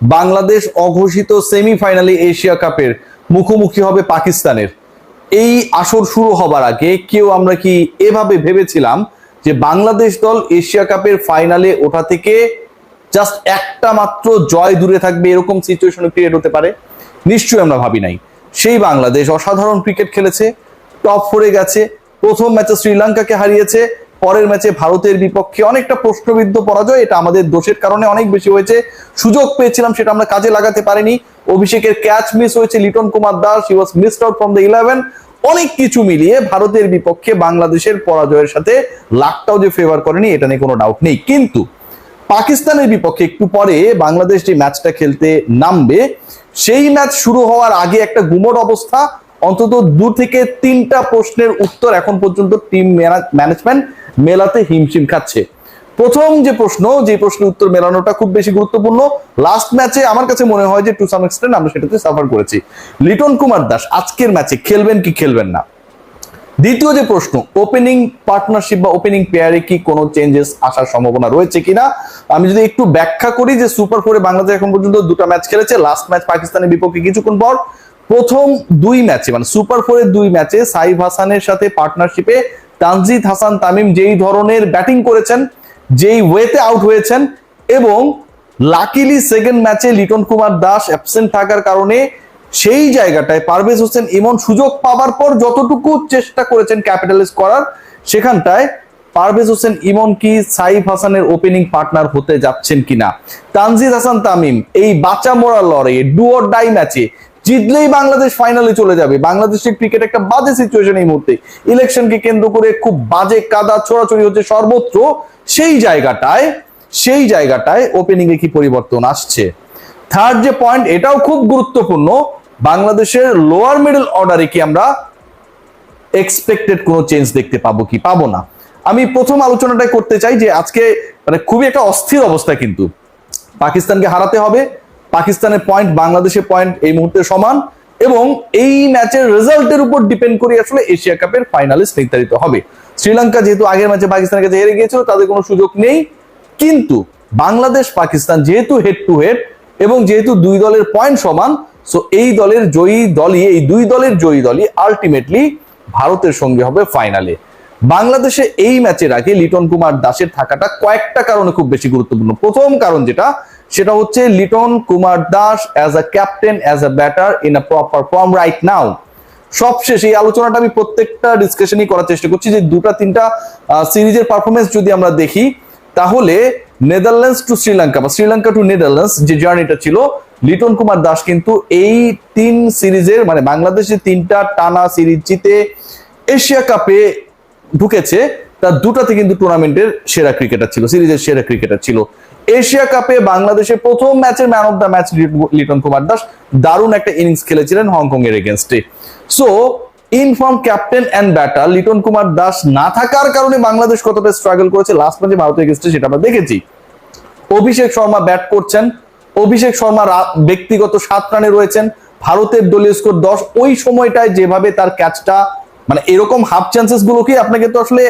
বাংলাদেশ অঘোষিত সেমিফাইনালে এশিয়া কাপের মুখোমুখি হবে পাকিস্তানের। এই আসর শুরু হবার আগে কেউ আমরা কি এভাবে ভেবেছিলাম যে বাংলাদেশ দল এশিয়া কাপের ফাইনালে ওঠা থেকে জাস্ট একটা মাত্র জয় দূরে থাকবে এরকম সিচুয়েশন ক্রিয়েট হতে পারে? নিশ্চয়ই আমরা ভাবি নাই। সেই বাংলাদেশ অসাধারণ ক্রিকেট খেলেছে টপ ফোরে গেছে, প্রথম ম্যাচে শ্রীলঙ্কাকে হারিয়েছে পরের ম্যাচে ভারতের বিপক্ষে অনেকটা প্রশ্নবিদ্ধ পরাজয়, এটা আমাদের দোষের কারণে অনেক বেশি হয়েছে। সুযোগ পেয়েছিলাম, সেটা আমরা কাজে লাগাতে পারিনি। অভিষেকের ক্যাচ মিস হয়েছে Liton Kumar Das he was missed out from the eleven অনেক কিছু মিলিয়ে ভারতের বিপক্ষে বাংলাদেশের পরাজয়ের সাথে লাকটাও যে ফেভার করেনি, এটা নিয়ে কোনো ডাউট নেই। কিন্তু পাকিস্তানের বিপক্ষে একটু পরে বাংলাদেশ যে ম্যাচটা খেলতে নামবে, সেই ম্যাচ শুরু হওয়ার আগে একটা গুমট অবস্থা। অন্তত দু থেকে তিনটা প্রশ্নের উত্তর এখন পর্যন্ত টিম ম্যানেজমেন্ট মেলাতে হিমশিম খাচ্ছে। প্রথম যে প্রশ্ন, যে প্রশ্নের উত্তর মেলানোটা খুব বেশি গুরুত্বপূর্ণ। লাস্ট ম্যাচে আমার কাছে মনে হয় যে টু সাম এক্সটেন্ট আমরা সেটাতে সাফার করেছি। লিটন কুমার দাস, আজকের ম্যাচে খেলবেন কি খেলবেন না? দ্বিতীয় যে প্রশ্ন ওপেনিং পার্টনারশিপ বা ওপেনিং পেয়ারে কি কোনো চেঞ্জেস আসার সম্ভাবনা রয়েছে কিনা? আমি যদি একটু ব্যাখ্যা করি যে সুপার ফোরে বাংলাদেশ এখন পর্যন্ত দুটো ম্যাচ খেলেছে। লাস্ট ম্যাচ পাকিস্তানের বিপক্ষে কিছুক্ষণ পর, প্রথম দুই ম্যাচে মানে সুপার ফোরের দুই ম্যাচে সাইফ হাসানের সাথে পার্টনারশিপে তানজিদ হাসান তামিম যেই ধরনের ব্যাটিং করেছেন, যেই ওয়েতে আউট হয়েছেন এবং লাকিলি সেকেন্ড ম্যাচে লিটন কুমার দাস অ্যাবসেন্ট থাকার কারণে সেই জায়গাটায় পারভেজ হোসেন ইমন সুযোগ পাবার পর যতটুকু চেষ্টা করেছেন ক্যাপিটালাইজ করার, সেখানটায় পারভেজ হোসেন ইমন কি সাইফ হাসানের ওপেনিং পার্টনার হতে যাচ্ছেন কিনা? তানজিদ হাসান তামিম এই বাঁচা মোড়া লড়াইয়ে ডুয়ার ডাই ম্যাচে জিতলেই বাংলাদেশ ফাইনালে চলে যাবে। বাংলাদেশের ক্রিকেট একটা বাজে সিচুয়েশন এই মুহূর্তে। ইলেকশনকে কেন্দ্র করে খুব বাজে কাদা ছোড়াছড়ি হচ্ছে সর্বত্র। সেই জায়গাটায় সেই জায়গাটায় ওপেনিং এ কি পরিবর্তন আসছে? থার্ড যে পয়েন্ট এটাও খুব গুরুত্বপূর্ণ। বাংলাদেশের লোয়ার মিডল অর্ডারে কি আমরা এক্সপেক্টেড কোনো চেঞ্জ দেখতে পাবো কি পাবো না? আমি প্রথম আলোচনাটাই করতে চাই যে আজকে মানে খুবই একটা অস্থির অবস্থা কিন্তু। পাকিস্তানকে হারাতে হবে পাকিস্তানের পয়েন্ট বাংলাদেশের পয়েন্ট এই মুহূর্তে সমান এবং এই ম্যাচের রেজাল্টের উপর ডিপেন্ড করে আসলে এশিয়া কাপের ফাইনালিস্ট নির্ধারিত হবে। শ্রীলঙ্কা যেহেতু আগের ম্যাচে পাকিস্তানের কাছে হেরে গিয়েছিল, তাদের কোনো সুযোগ নেই। কিন্তু বাংলাদেশ, পাকিস্তান যেহেতু হেড টু হেড এবং যেহেতু দুই দলের পয়েন্ট সমান সো এই দলের জয়ী দলই, এই দুই দলের জয়ী দলই আলটিমেটলি ভারতের সঙ্গে হবে ফাইনালে বাংলাদেশে এই ম্যাচের আগে লিটন কুমার দাসের থাকাটা কয়েকটা কারণে খুব বেশি গুরুত্বপূর্ণ। প্রথম কারণ যেটা সেটা হচ্ছে Liton Kumar Das as a captain as a batter in a proper form right now সবশেষ এই আলোচনাটা আমি প্রত্যেকটা ডিসকাশনই করার চেষ্টা করছি যে দুটা, তিনটা সিরিজের পারফরমেন্স যদি আমরা দেখি, তাহলে নেদারল্যান্ডস টু শ্রীলঙ্কা বা শ্রীলঙ্কা টু নেদারল্যান্ডস যে জার্নিটা ছিল, লিটন কুমার দাস কিন্তু এই তিন সিরিজের মানে বাংলাদেশের তিনটা টানা সিরিজ জিতে এশিয়া কাপে ঢুকেছে। তার দুটাতে কিন্তু টুর্নামেন্টের সেরা ক্রিকেটার ছিল, সিরিজের সেরা ক্রিকেটার ছিল। এশিয়া কাপে বাংলাদেশের প্রথম ম্যাচের man of the match Liton Kumar Das দারুণ একটা ইনিংস খেলেছিলেন হংকং এর এগেনস্টে so inform captain and batter Liton Kumar Das না থাকার কারণে বাংলাদেশ কতটা স্ট্রাগল করেছে লাস্ট ম্যাচে ভারতের এগেনস্টে সেটা আমরা দেখেছি। অভিষেক শর্মা ব্যাট করছেন। অভিষেক শর্মা ব্যক্তিগত সাত রানে রয়েছেন। ভারতের দলীয় স্কোর দশ। ওই সময়টায় যেভাবে তার ক্যাচটা মানে এরকম হাফ চান্সেস গুলোকে আপনাকে তো আসলে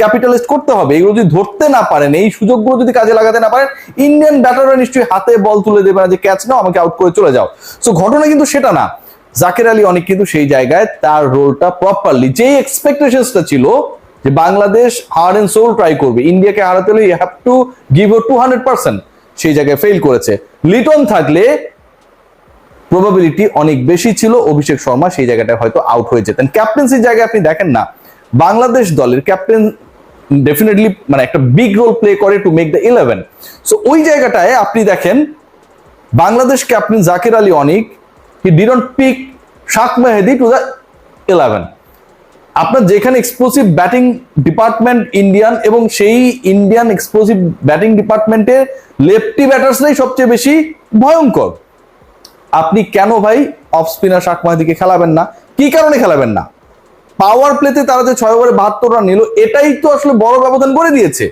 ক্যাপিটালিস্ট করতে হবে। এগুলো যদি ধরতে না পারেন, এই সুযোগগুলো যদি কাজে লাগাতে না পারেন ইন্ডিয়ান ব্যাটাররা নিশ্চয়ই হাতে বল তুলে দেবে না যে ক্যাচ নাও, আমাকে আউট করে চলে যাও। সো ঘটনা কিন্তু সেটা না। জাকের আলী অনেক কিন্তু সেই জায়গায় তার রোলটা প্রপারলি যেই এক্সপেকটেশনসটা ছিল যে Bangladesh heart and soul try করবে ইন্ডিয়াকে হারাতে হলে you have to give two hundred percent সেই জায়গায় ফেল করেছে। লিটন থাকলে প্রবাবিলিটি অনেক বেশি ছিল, অভিষেক শর্মা সেই জায়গাটায় হয়তো আউট হয়ে যেতেন। ক্যাপ্টেন্সির জায়গায় আপনি দেখেন না, বাংলাদেশ দলের ক্যাপ্টেন ডেফিনেটলি মানে একটা বিগ রোল প্লে করে to make the eleven so ওই জায়গাটায় আপনি দেখেন, Bangladesh captain Jakir Ali Anik he didn't pick Shak Mehedi to the eleven আপনার যেখানে এক্সপ্লোসিভ ব্যাটিং ডিপার্টমেন্ট ইন্ডিয়ান এবং সেই ইন্ডিয়ান এক্সপ্লোসিভ ব্যাটিং ডিপার্টমেন্টের লেফটি ব্যাটার্সরাই সবচেয়ে বেশি ভয়ঙ্কর। আপনি কেন ভাই অফ স্পিনার শাক মাহাদিকে খেলাবেন না? কি কারণে খেলাবেন না? পাওয়ার প্লেতে তারা যে ছয় ওভারে বাহাত্তর রান নিল, এটাই তো আসলে বড় ব্যবধান করে দিয়েছে।